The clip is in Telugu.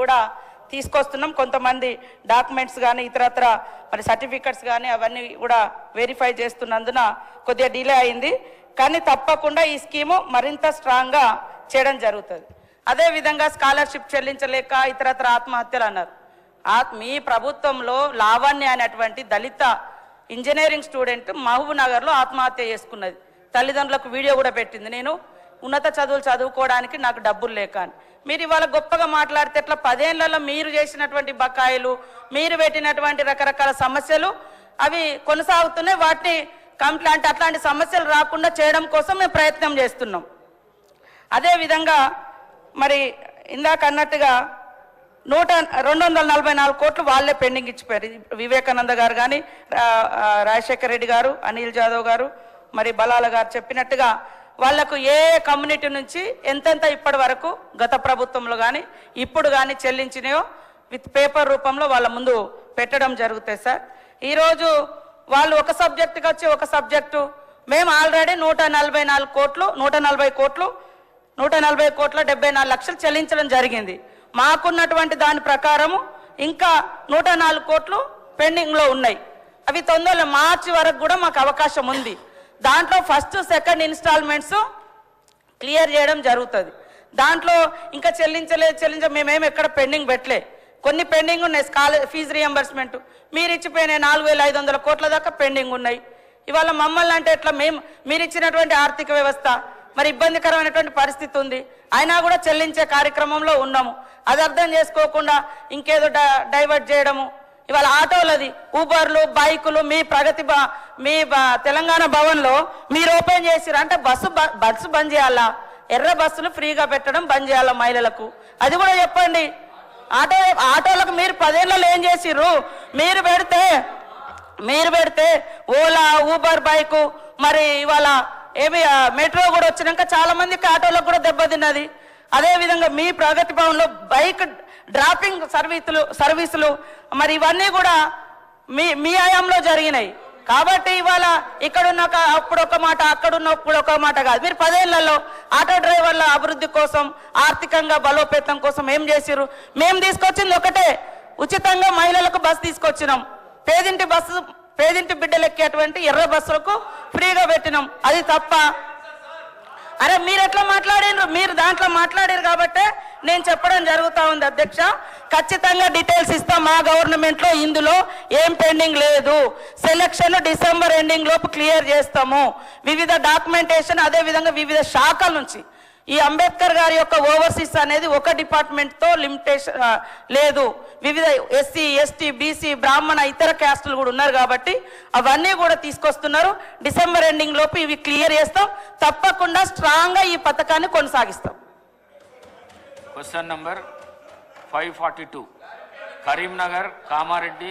కూడా తీసుకొస్తున్నాం. కొంతమంది డాక్యుమెంట్స్ కానీ ఇతరత్ర మరి సర్టిఫికెట్స్ కానీ అవన్నీ కూడా వెరిఫై చేస్తున్నందున కొద్దిగా డిలే అయింది. కానీ తప్పకుండా ఈ స్కీము మరింత స్ట్రాంగ్గా చేయడం జరుగుతుంది. అదే విధంగా స్కాలర్షిప్ చెల్లించలేక ఇతరత్ర ఆత్మహత్యలు అన్నారు. మీ ప్రభుత్వంలో లావణ్య అనేటువంటి దళిత ఇంజనీరింగ్ స్టూడెంట్ మహబూబ్ నగర్లో ఆత్మహత్య చేసుకున్నది. తల్లిదండ్రులకు వీడియో కూడా పెట్టింది. నేను ఉన్నత చదువులు చదువుకోవడానికి నాకు డబ్బులు లేక అని. మీరు ఇవాళ గొప్పగా మాట్లాడితే ఎట్లా పదేళ్ళలో మీరు చేసినటువంటి బకాయిలు మీరు పెట్టినటువంటి రకరకాల సమస్యలు అవి కొనసాగుతున్నాయి. వాటిని కంప్లైంట్ అట్లాంటి సమస్యలు రాకుండా చేయడం కోసం మేము ప్రయత్నం చేస్తున్నాం. అదే విధంగా మరి ఇందాక అన్నట్టుగా నూట రెండు వందల నలభై నాలుగు కోట్లు వాళ్ళే పెండింగ్ ఇచ్చిపోయారు. వివేకానంద గారు కానీ రాజశేఖర రెడ్డి గారు అనిల్ జాదవ్ గారు మరి బలాల గారు చెప్పినట్టుగా వాళ్ళకు ఏ కమ్యూనిటీ నుంచి ఎంతెంత ఇప్పటి వరకు గత ప్రభుత్వంలో కానీ ఇప్పుడు కానీ చెల్లించినాయో విత్ పేపర్ రూపంలో వాళ్ళ ముందు పెట్టడం జరుగుతాయి సార్. ఈరోజు వాళ్ళు ఒక సబ్జెక్టుకి వచ్చి ఒక సబ్జెక్టు. మేము ఆల్రెడీ నూట నలభై నాలుగు కోట్లు నూట నలభై కోట్లు నూట నలభై కోట్ల డెబ్బై నాలుగు లక్షలు చెల్లించడం జరిగింది. మాకున్నటువంటి దాని ప్రకారము ఇంకా నూట నాలుగు కోట్లు పెండింగ్లో ఉన్నాయి. అవి తొందరలో మార్చి వరకు కూడా మాకు అవకాశం ఉంది. దాంట్లో ఫస్ట్ సెకండ్ ఇన్స్టాల్మెంట్స్ క్లియర్ చేయడం జరుగుతుంది. దాంట్లో ఇంకా చెల్లించలేదు చెల్లించ మేమేం ఎక్కడ పెండింగ్ పెట్టలే. కొన్ని పెండింగ్ ఉన్నాయి స్కాలర్ ఫీజు రియంబర్స్మెంట్. మీరు ఇచ్చిపోయిన నాలుగు వేల ఐదు వందల కోట్ల దాకా పెండింగ్ ఉన్నాయి. ఇవాళ మమ్మల్ని అంటే ఎట్లా మేము మీరు ఇచ్చినటువంటి ఆర్థిక వ్యవస్థ మరి ఇబ్బందికరమైనటువంటి పరిస్థితి ఉంది. అయినా కూడా చెల్లించే కార్యక్రమంలో ఉన్నాము. అది అర్థం చేసుకోకుండా ఇంకేదో డ- డైవర్ట్ చేయడము ఇవాళ ఆటోలది ఊబర్లు బైకులు మీ ప్రగతి మీ బ- తెలంగాణ భవన్లో మీరు ఓపెన్ చేసిరు అంటే బస్సు బ- బస్సు బంద్ చేయాలా. ఎర్ర బస్సులు ఫ్రీగా పెట్టడం బంద్ చేయాలా మహిళలకు. అది కూడా చెప్పండి. ఆటో ఆటోలకు మీరు పదేళ్ళలో ఏం చేసిర్రు? మీరు పెడితే మీరు పెడితే ఓలా ఊబర్ బైకు మరి ఇవాళ ఏమి మెట్రో కూడా వచ్చినాక చాలా మందికి ఆటోలకు కూడా దెబ్బతిన్నది. అదేవిధంగా మీ ప్రగతి భవన్లో బైక్ డ్రాపింగ్ సర్వీసులు సర్వీసులు మరి ఇవన్నీ కూడా మీ మీ హయాంలో జరిగినాయి. కాబట్టి ఇవాళ ఇక్కడున్న ఒక- అప్పుడు ఒక మాట అక్కడున్నప్పుడు ఒక మాట కాదు. మీరు పదేళ్ళలో ఆటో డ్రైవర్ల అభివృద్ధి కోసం ఆర్థికంగా బలోపేతం కోసం ఏం చేసిర్రు? మేము తీసుకొచ్చింది ఒకటే ఉచితంగా మహిళలకు బస్సు తీసుకొచ్చినాం. పేదింటి బస్సు పేదింటి బిడ్డలు ఎక్కేటువంటి ఎర్ర బస్సులకు ఫ్రీగా పెట్టినాం. అది తప్ప అరే మీరు ఎట్లా మాట్లాడినారు? మీరు దాంట్లో మాట్లాడారు కాబట్టే నేను చెప్పడం జరుగుతూ ఉంది అధ్యక్ష. ఖచ్చితంగా డీటెయిల్స్ ఇస్తాం మా గవర్నమెంట్లో ఇందులో ఏం పెండింగ్ లేదు. సెలక్షన్ డిసెంబర్ ఎండింగ్ లోపు క్లియర్ చేస్తాము. వివిధ డాక్యుమెంటేషన్ అదే విధంగా వివిధ శాఖల నుంచి. ఈ అంబేద్కర్ గారి యొక్క ఓవర్సీస్ అనేది ఒక డిపార్ట్మెంట్తో లిమిటేషన్ లేదు. వివిధ ఎస్సీ ఎస్టీ బీసీ బ్రాహ్మణ ఇతర క్యాస్టులు కూడా ఉన్నారు కాబట్టి అవన్నీ కూడా తీసుకొస్తున్నారు. డిసెంబర్ ఎండింగ్ లోపు ఇవి క్లియర్ చేస్తాం. తప్పకుండా స్ట్రాంగ్గా ఈ పథకాన్ని కొనసాగిస్తాం. Question number five forty two. Karimnagar Kamareddy